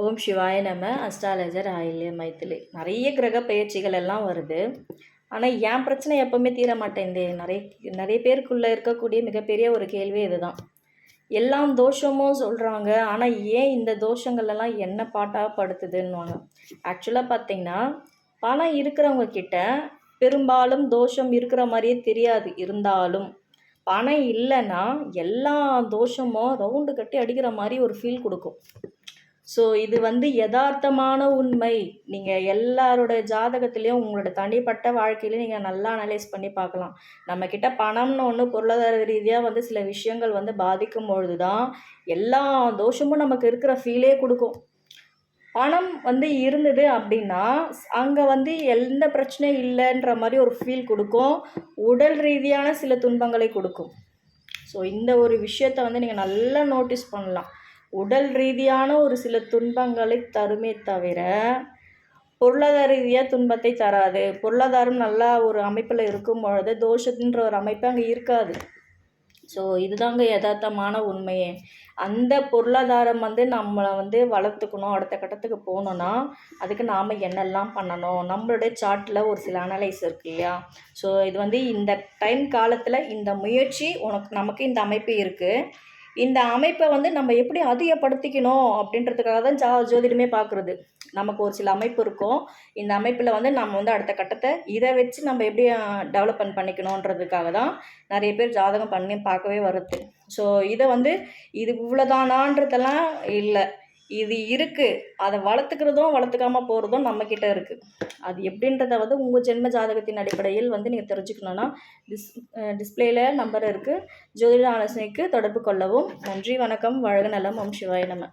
ஓம் சிவாய நம அஸ்ட்ராலஜர் ஆயில்ய மைத்திலி. நிறைய கிரக பயிற்சிகள் எல்லாம் வருது. ஆனால் என் பிரச்சனை எப்போவுமே தீர மாட்டேங்குதே. நிறைய நிறைய பேருக்குள்ளே இருக்கக்கூடிய மிகப்பெரிய ஒரு கேள்வி இதுதான். எல்லாம் தோஷமும் சொல்கிறாங்க ஆனால் ஏன் இந்த தோஷங்களெல்லாம் என்ன பாட்டாக படுத்துதுன்னுவாங்க. ஆக்சுவலாக பார்த்தீங்கன்னா பணம் இருக்கிறவங்க கிட்ட பெரும்பாலும் தோஷம் இருக்கிற மாதிரியே தெரியாது. இருந்தாலும் பணம் இல்லைன்னா எல்லா தோஷமும் ரவுண்டு கட்டி அடிக்கிற மாதிரி ஒரு ஃபீல் கொடுக்கும். ஸோ இது வந்து யதார்த்தமான உண்மை. நீங்கள் எல்லாரோட ஜாதகத்துலேயும் உங்களோட தனிப்பட்ட வாழ்க்கையிலையும் நீங்கள் நல்லா அனலைஸ் பண்ணி பார்க்கலாம். நம்மக்கிட்ட பணம்னு ஒன்று பொருளாதார ரீதியாக வந்து சில விஷயங்கள் வந்து பாதிக்கும் பொழுது தான் எல்லா தோஷமும் நமக்கு இருக்கிற ஃபீலே கொடுக்கும். பணம் வந்து இருந்தது அப்படின்னா அங்கே வந்து எந்த பிரச்சனையும் இல்லைன்ற மாதிரி ஒரு ஃபீல் கொடுக்கும். உடல் ரீதியான சில துன்பங்களை கொடுக்கும். ஸோ இந்த ஒரு விஷயத்தை வந்து நீங்கள் நல்லா நோட்டீஸ் பண்ணலாம். உடல் ரீதியான ஒரு சில துன்பங்களை தருமே தவிர பொருளாதார ரீதியாக துன்பத்தை தராது. பொருளாதாரம் நல்லா ஒரு அமைப்பில் இருக்கும் பொழுது தோஷத்துன்ற ஒரு அமைப்பு அங்கே இருக்காது. ஸோ இதுதாங்க யதார்த்தமான உண்மையே. அந்த பொருளாதாரம் வந்து நம்மளை வந்து வளர்த்துக்கணும். அடுத்த கட்டத்துக்கு போகணுன்னா அதுக்கு நாம் என்னெல்லாம் பண்ணணும்? நம்மளுடைய சார்ட்டில் ஒரு சில அனலைஸ் இருக்கு இல்லையா? ஸோ இது வந்து இந்த டைம் காலத்தில் இந்த முயற்சி உனக்கு நமக்கு இந்த அமைப்பு இருக்குது இந்த அமைப்பை வந்து நம்ம எப்படி அதிகப்படுத்திக்கணும் அப்படின்றதுக்காக தான் ஜா ஜோதிடமே பார்க்குறது நமக்கு ஒரு சில அமைப்பு இருக்கும். இந்த அமைப்பில் வந்து நம்ம வந்து அடுத்த கட்டத்தை இதை வச்சு நம்ம எப்படி டெவலப்மெண்ட் பண்ணிக்கணுன்றதுக்காக தான் நிறைய பேர் ஜாதகம் பண்ணி பார்க்கவே வருது. ஸோ இதை வந்து இது இவ்வளோதானான்றதெல்லாம் இல்லை. இது இருக்குது அதை வளர்த்துக்கிறதும் வளர்த்துக்காம போகிறதும் நம்மக்கிட்ட இருக்குது அது எப்படின்றத வந்து உங்கள் ஜென்ம ஜாதகத்தின் அடிப்படையில் வந்து நீங்கள் தெரிஞ்சுக்கணுன்னா டிஸ் டிஸ்பிளேயில் நம்பர் இருக்குது ஜோதிட ஆலோசனைக்கு தொடர்பு கொள்ளவும். நன்றி வணக்கம். வாழ்க நலம். ஓம் சிவாய நம்ம